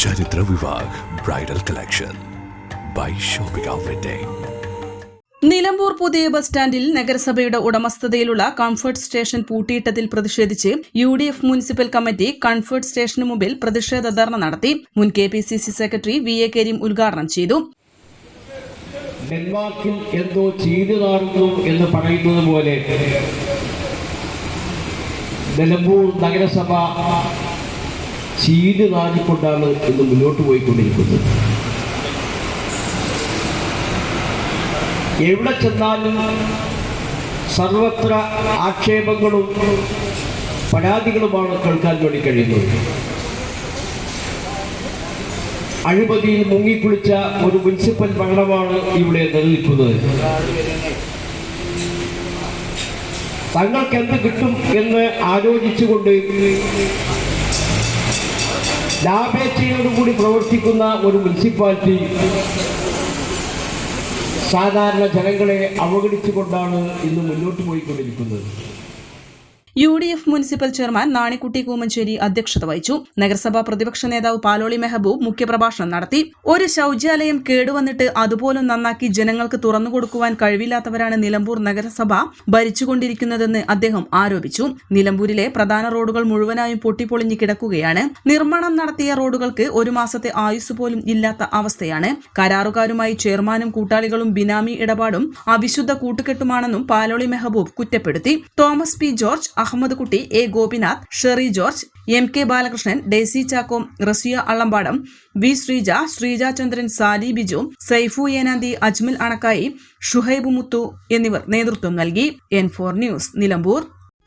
ചരിത്ര Vivah bridal collection by shopping wedding Nilambur പുതിയ bus സ്റ്റാൻഡിൽ നഗരസഭയുടെ ഉടമസ്ഥതയിലുള്ള കംഫർട്ട് സ്റ്റേഷൻ പൂട്ടിയിട്ടതിൽ പ്രതിഷേധിച്ച് U D F municipal committee comfort സ്റ്റേഷന് മുമ്പിൽ പ്രതിഷേധ ധർണ നടത്തി. മുൻ K P C C secretary V A Kareem ഉദ്ഘാടനം ചെയ്തു. ഡെൻമാർക്കിൽ എന്തോ ചെയ്തു എന്ന് പറയുന്നത് പോലെ നിലമ്പൂർ നഗരസഭ ചീഞ്ഞു നാടിക്കൊണ്ടാണ് ഇന്ന് മുന്നോട്ട് പോയിക്കൊണ്ടിരിക്കുന്നത്. എവിടെ ചെന്നാലും സർവത്ര ആക്ഷേപങ്ങളും പരാതികളുമാണ് കേൾക്കാൻ വേണ്ടി കഴിയുന്നത്. അഴിമതിയിൽ മുങ്ങിക്കുളിച്ച ഒരു മുനിസിപ്പൽ ഭരണമാണ് ഇവിടെ നിലനിൽക്കുന്നത്. തങ്ങൾക്ക് എന്ത് കിട്ടും എന്ന് ആലോചിച്ചുകൊണ്ട് ലാഭേച്ഛയോടുകൂടി പ്രവർത്തിക്കുന്ന ഒരു മുനിസിപ്പാലിറ്റി സാധാരണ ജനങ്ങളെ അവഗണിച്ചുകൊണ്ടാണ് ഇന്ന് മുന്നോട്ട് പോയിക്കൊണ്ടിരിക്കുന്നത്. U D F municipal chairman Nanikutty Koomancheri അധ്യക്ഷത വഹിച്ചു. നഗരസഭാ പ്രതിപക്ഷ നേതാവ് പാലോളി മെഹബൂബ് മുഖ്യപ്രഭാഷണം നടത്തി. ഒരു ശൌചാലയം കേടുവന്നിട്ട് അതുപോലും നന്നാക്കി ജനങ്ങൾക്ക് തുറന്നുകൊടുക്കുവാൻ കഴിവില്ലാത്തവരാണ് നിലമ്പൂർ നഗരസഭ ഭരിച്ചുകൊണ്ടിരിക്കുന്നതെന്ന് അദ്ദേഹം ആരോപിച്ചു. നിലമ്പൂരിലെ പ്രധാന റോഡുകൾ മുഴുവനായും പൊട്ടിപ്പൊളിഞ്ഞു കിടക്കുകയാണ്. നിർമ്മാണം നടത്തിയ റോഡുകൾക്ക് ഒരു മാസത്തെ ആയുസ് പോലും ഇല്ലാത്ത അവസ്ഥയാണ്. കരാറുകാരുമായി ചെയർമാനും കൂട്ടാളികളും ബിനാമി ഇടപാടും അവിശുദ്ധ കൂട്ടുകെട്ടുമാണെന്നും പാലോളി മെഹബൂബ് കുറ്റപ്പെടുത്തി. Thomas P George Ahammed Kutty A Gopinath Sherry George M K Balakrishnan Daisy Chacko Raziya Allampadam V Sreeja Sreeja Chandran Sally Biju Saifu Enanthi Ajmal Anakkayi Shuhaib Muthu എന്നിവർ നേതൃത്വം നൽകി. N four news Nilambur.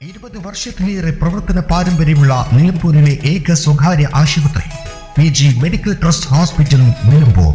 ഇരുപത് വർഷത്തിലേറെ പ്രവർത്തന പാരമ്പര്യമുള്ള നിലമ്പൂരിലെ ഏക സ്വകാര്യ ആശുപത്രി P G medical trust hospital Nilambur.